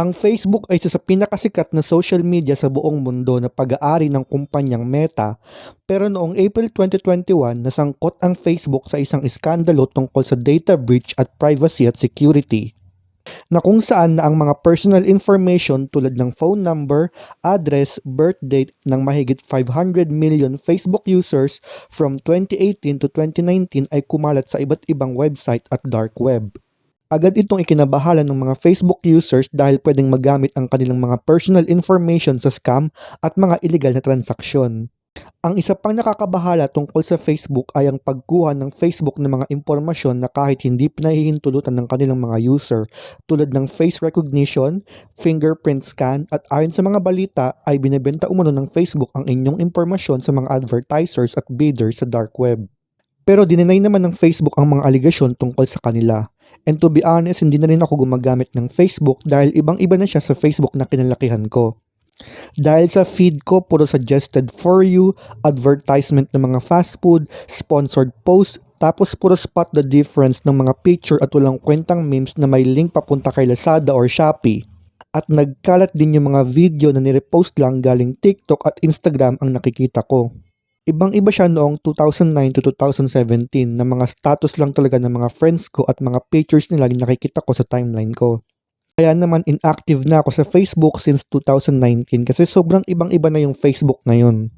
Ang Facebook ay isa sa pinakasikat na social media sa buong mundo na pag-aari ng kumpanyang Meta pero noong April 2021 nasangkot ang Facebook sa isang iskandalo tungkol sa data breach at privacy at security na kung saan na ang mga personal information tulad ng phone number, address, birth date ng mahigit 500 million Facebook users from 2018 to 2019 ay kumalat sa iba't ibang website at dark web. Agad itong ikinabahala ng mga Facebook users dahil pwedeng magamit ang kanilang mga personal information sa scam at mga illegal na transaksyon. Ang isa pang nakakabahala tungkol sa Facebook ay ang pagkuha ng Facebook ng mga impormasyon na kahit hindi pinahihintulutan ng kanilang mga user tulad ng face recognition, fingerprint scan at ayon sa mga balita ay binebenta umano ng Facebook ang inyong impormasyon sa mga advertisers at bidders sa dark web. Pero dinenay naman ng Facebook ang mga aligasyon tungkol sa kanila. And to be honest, hindi na rin ako gumagamit ng Facebook dahil ibang-iba na siya sa Facebook na kinalakihan ko. Dahil sa feed ko, puro suggested for you, advertisement ng mga fast food, sponsored posts, tapos puro spot the difference ng mga picture at walang kwentang memes na may link papunta kay Lazada or Shopee. At nagkalat din yung mga video na nirepost lang galing TikTok at Instagram ang nakikita ko. Ibang-iba siya noong 2009 to 2017 na mga status lang talaga ng mga friends ko at mga pictures nila yung nakikita ko sa timeline ko. Kaya naman inactive na ako sa Facebook since 2019 kasi sobrang ibang-iba na yung Facebook ngayon.